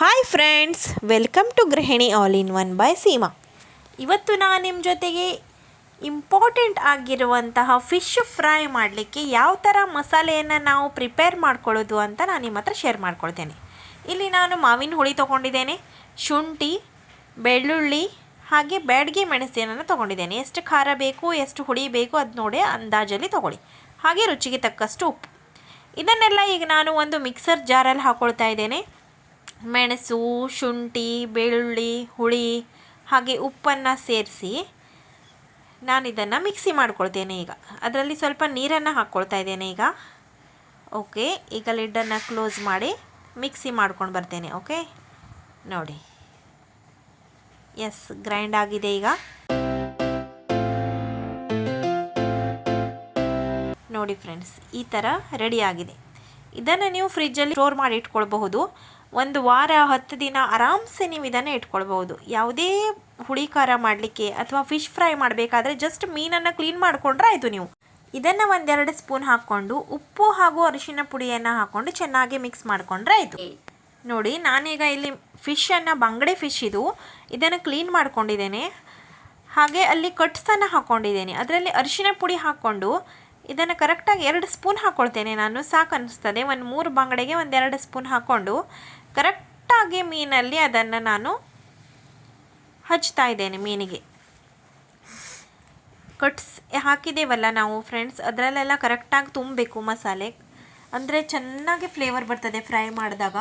Hi friends welcome to Gruhini all in one by Seema ಇವತ್ತು ನಾನು ನಿಮ್ಮ ಜೊತೆಗೆ ಇಂಪಾರ್ಟೆಂಟ್ ಆಗಿರುವಂತಹ ಫಿಶ್ ಫ್ರೈ ಮಾಡಲಿಕ್ಕೆ ಯಾವ ಥರ ಮಸಾಲೆಯನ್ನು ನಾವು ಪ್ರಿಪೇರ್ ಮಾಡ್ಕೊಳ್ಳೋದು ಅಂತ ನಾನು ನಿಮ್ಮ ಹತ್ರ ಶೇರ್ ಮಾಡ್ಕೊಳ್ತೇನೆ. ಇಲ್ಲಿ ನಾನು ಮಾವಿನ ಹುಳಿ ತೊಗೊಂಡಿದ್ದೇನೆ, ಶುಂಠಿ, ಬೆಳ್ಳುಳ್ಳಿ ಹಾಗೆ ಬ್ಯಾಡ್ಗೆ ಮೆಣಸಿನನ್ನು ತೊಗೊಂಡಿದ್ದೇನೆ. ಎಷ್ಟು ಖಾರ ಬೇಕು, ಎಷ್ಟು ಹುಳಿ ಬೇಕು ಅದು ನೋಡಿ ಅಂದಾಜಲ್ಲಿ ತೊಗೊಳ್ಳಿ. ಹಾಗೆ ರುಚಿಗೆ ತಕ್ಕಷ್ಟು ಉಪ್ಪು. ಇದನ್ನೆಲ್ಲ ಈಗ ನಾನು ಒಂದು ಮಿಕ್ಸರ್ ಜಾರಲ್ಲಿ ಹಾಕ್ಕೊಳ್ತಾ ಇದ್ದೇನೆ. ಮೆಣಸು, ಶುಂಠಿ, ಬೆಳ್ಳುಳ್ಳಿ, ಹುಳಿ ಹಾಗೆ ಉಪ್ಪನ್ನು ಸೇರಿಸಿ ನಾನು ಇದನ್ನು ಮಿಕ್ಸಿ ಮಾಡ್ಕೊಳ್ತೇನೆ ಈಗ. ಅದರಲ್ಲಿ ಸ್ವಲ್ಪ ನೀರನ್ನು ಹಾಕ್ಕೊಳ್ತಾ ಇದ್ದೇನೆ ಈಗ. ಓಕೆ ಈಗ ಲಿಡ್ಡನ್ನು ಕ್ಲೋಸ್ ಮಾಡಿ ಮಿಕ್ಸಿ ಮಾಡ್ಕೊಂಡು ಬರ್ತೇನೆ ಓಕೆ ನೋಡಿ. ಎಸ್ ಗ್ರೈಂಡ್ ಆಗಿದೆ ಈಗ. ನೋಡಿ ಫ್ರೆಂಡ್ಸ್ ಈ ಥರ ರೆಡಿ ಆಗಿದೆ. ಇದನ್ನು ನೀವು ಫ್ರಿಜ್ಜಲ್ಲಿ ಸ್ಟೋರ್ ಮಾಡಿ ಇಟ್ಕೊಳ್ಬಹುದು. ಒಂದು ವಾರ, ಹತ್ತು ದಿನ ಆರಾಮ್ಸೆ ನೀವು ಇದನ್ನು ಇಟ್ಕೊಳ್ಬೋದು ಯಾವುದೇ ಹುಳಿ ಖಾರ ಮಾಡಲಿಕ್ಕೆ ಅಥವಾ ಫಿಶ್ ಫ್ರೈ ಮಾಡಬೇಕಾದ್ರೆ ಜಸ್ಟ್ ಮೀನನ್ನು ಕ್ಲೀನ್ ಮಾಡಿಕೊಂಡ್ರೆ ಆಯಿತು ನೀವು. ಇದನ್ನು ಒಂದೆರಡು ಸ್ಪೂನ್ ಹಾಕ್ಕೊಂಡು, ಉಪ್ಪು ಹಾಗೂ ಅರಿಶಿನ ಪುಡಿಯನ್ನು ಹಾಕ್ಕೊಂಡು ಚೆನ್ನಾಗಿ ಮಿಕ್ಸ್ ಮಾಡಿಕೊಂಡ್ರೆ ಆಯಿತು. ನೋಡಿ, ನಾನೀಗ ಇಲ್ಲಿ ಫಿಶನ್ನು ಬಂಗಡೆ ಫಿಶ್ ಇದು, ಇದನ್ನು ಕ್ಲೀನ್ ಮಾಡ್ಕೊಂಡಿದ್ದೇನೆ. ಹಾಗೆ ಅಲ್ಲಿ ಕಟ್ಸನ್ನು ಹಾಕ್ಕೊಂಡಿದ್ದೇನೆ ಅದರಲ್ಲಿ ಅರಿಶಿನ ಪುಡಿ ಹಾಕ್ಕೊಂಡು ಇದನ್ನು ಕರೆಕ್ಟಾಗಿ ಎರಡು ಸ್ಪೂನ್ ಹಾಕ್ಕೊಳ್ತೇನೆ ನಾನು. ಸಾಕು ಅನ್ನಿಸ್ತದೆ ಒಂದು ಮೂರು ಬಂಗಡೆಗೆ ಒಂದೆರಡು ಸ್ಪೂನ್ ಹಾಕ್ಕೊಂಡು ಕರೆಕ್ಟಾಗಿ ಮೀನಲ್ಲಿ ಅದನ್ನು ನಾನು ಹಚ್ತಾ ಇದ್ದೇನೆ ಮೀನಿಗೆ. ಕಟ್ಸ್ ಹಾಕಿದ್ದೇವಲ್ಲ ನಾವು ಫ್ರೆಂಡ್ಸ್, ಅದರಲ್ಲೆಲ್ಲ ಕರೆಕ್ಟಾಗಿ ತುಂಬಬೇಕು ಮಸಾಲೆ. ಅಂದರೆ ಚೆನ್ನಾಗಿ ಫ್ಲೇವರ್ ಬರ್ತದೆ ಫ್ರೈ ಮಾಡಿದಾಗ.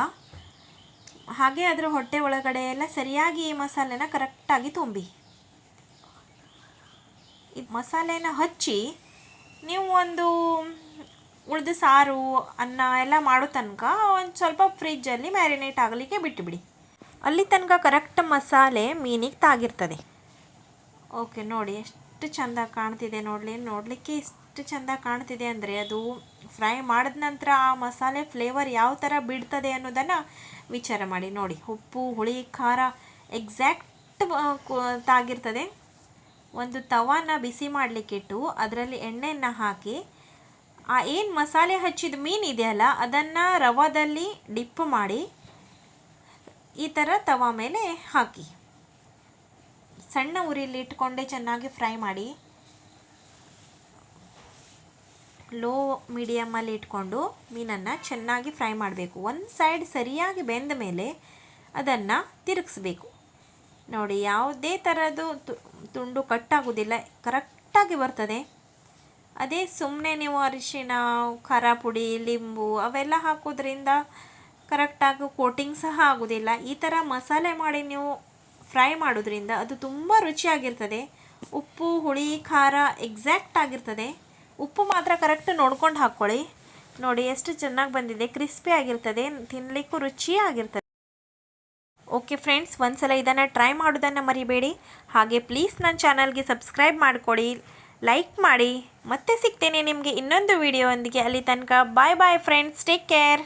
ಹಾಗೆ ಅದರ ಹೊಟ್ಟೆ ಒಳಗಡೆ ಎಲ್ಲ ಸರಿಯಾಗಿ ಈ ಮಸಾಲೆನ ಕರೆಕ್ಟಾಗಿ ತುಂಬಿ. ಈ ಮಸಾಲೆನ ಹಚ್ಚಿ ನೀವು ಒಂದು ಉಳಿದ ಸಾರು, ಅನ್ನ ಎಲ್ಲ ಮಾಡೋ ತನಕ ಒಂದು ಸ್ವಲ್ಪ ಫ್ರಿಜ್ಜಲ್ಲಿ ಮ್ಯಾರಿನೇಟ್ ಆಗಲಿಕ್ಕೆ ಬಿಟ್ಟುಬಿಡಿ ಅಲ್ಲಿ ತನಕ ಕರೆಕ್ಟ್ ಮಸಾಲೆ ಮೀನಿಗೆ ತಾಗಿರ್ತದೆ. ಓಕೆ, ನೋಡಿ ಎಷ್ಟು ಚೆಂದ ಕಾಣ್ತಿದೆ ನೋಡಲಿ. ನೋಡಲಿಕ್ಕೆ ಎಷ್ಟು ಚೆಂದ ಕಾಣ್ತಿದೆ ಅಂದರೆ ಅದು ಫ್ರೈ ಮಾಡಿದ ನಂತರ ಆ ಮಸಾಲೆ ಫ್ಲೇವರ್ ಯಾವ ಥರ ಬಿಡ್ತದೆ ಅನ್ನೋದನ್ನು ವಿಚಾರ ಮಾಡಿ. ನೋಡಿ, ಉಪ್ಪು, ಹುಳಿ, ಖಾರ ಎಕ್ಸಾಕ್ಟ್ ತಾಗಿರ್ತದೆ. ಒಂದು ತವಾನ ಬಿಸಿ ಮಾಡಲಿಕ್ಕಿಟ್ಟು ಅದರಲ್ಲಿ ಎಣ್ಣೆಯನ್ನು ಹಾಕಿ ಆ ಏನು ಮಸಾಲೆ ಹಚ್ಚಿದ ಮೀನು ಇದೆಯಲ್ಲ, ಅದನ್ನು ರವಾದಲ್ಲಿ ಡಿಪ್ ಮಾಡಿ, ಈ ಥರ ತವಾ ಮೇಲೆ ಹಾಕಿ. ಸಣ್ಣ ಉರಿಯಲ್ಲಿ ಇಟ್ಕೊಂಡೆ ಚೆನ್ನಾಗಿ ಫ್ರೈ ಮಾಡಿ, ಲೋ ಮೀಡಿಯಮಲ್ಲಿ ಇಟ್ಕೊಂಡು ಮೀನನ್ನು ಚೆನ್ನಾಗಿ ಫ್ರೈ ಮಾಡಬೇಕು. ಒಂದು ಸೈಡ್ ಸರಿಯಾಗಿ ಬೆಂದ ಮೇಲೆ ಅದನ್ನು ತಿರುಗಿಸ್ಬೇಕು. ನೋಡಿ, ಯಾವುದೇ ಥರದ್ದು ತುಂಡು ಕಟ್ಟಾಗೋದಿಲ್ಲ ಕರೆಕ್ಟಾಗಿ ಬರ್ತದೆ. ಅದೇ ಸುಮ್ಮನೆ ನೀವು ಅರಿಶಿಣ ಖಾರ ಪುಡಿ ಲಿಂಬು ಅವೆಲ್ಲ ಹಾಕೋದ್ರಿಂದ ಕರೆಕ್ಟಾಗಿ ಕೋಟಿಂಗ್ ಸಹ ಆಗೋದಿಲ್ಲ. ಈ ಥರ ಮಸಾಲೆ ಮಾಡಿ ನೀವು ಫ್ರೈ ಮಾಡೋದ್ರಿಂದ ಅದು ತುಂಬ ರುಚಿಯಾಗಿರ್ತದೆ. ಉಪ್ಪು, ಹುಳಿ, ಖಾರ ಎಕ್ಸಾಕ್ಟ್ ಆಗಿರ್ತದೆ. ಉಪ್ಪು ಮಾತ್ರ ಕರೆಕ್ಟ್ ನೋಡ್ಕೊಂಡು ಹಾಕ್ಕೊಳ್ಳಿ ನೋಡಿ ಎಷ್ಟು ಚೆನ್ನಾಗಿ ಬಂದಿದೆ. ಕ್ರಿಸ್ಪಿ ಆಗಿರ್ತದೆ. ತಿನ್ನಲಿಕ್ಕೂ ರುಚಿಯಾಗಿರ್ತದೆ ಓಕೆ ಫ್ರೆಂಡ್ಸ್ ಒಂದ್ಸಲ ಇದನ್ನು ಟ್ರೈ ಮಾಡೋದನ್ನು ಮರಿಬೇಡಿ. ಹಾಗೆ ಪ್ಲೀಸ್ ನನ್ನ ಚಾನಲ್ಗೆ ಸಬ್ಸ್ಕ್ರೈಬ್ ಮಾಡಿಕೊಡಿ. ಲೈಕ್ ಮಾಡಿ. ಮತ್ತೆ ಸಿಗ್ತೇನೆ ನಿಮಗೆ ಇನ್ನೊಂದು ವಿಡಿಯೋ ಒಂದಿಗೆ. ಅಲ್ಲಿ ತನಕ bye bye friends take care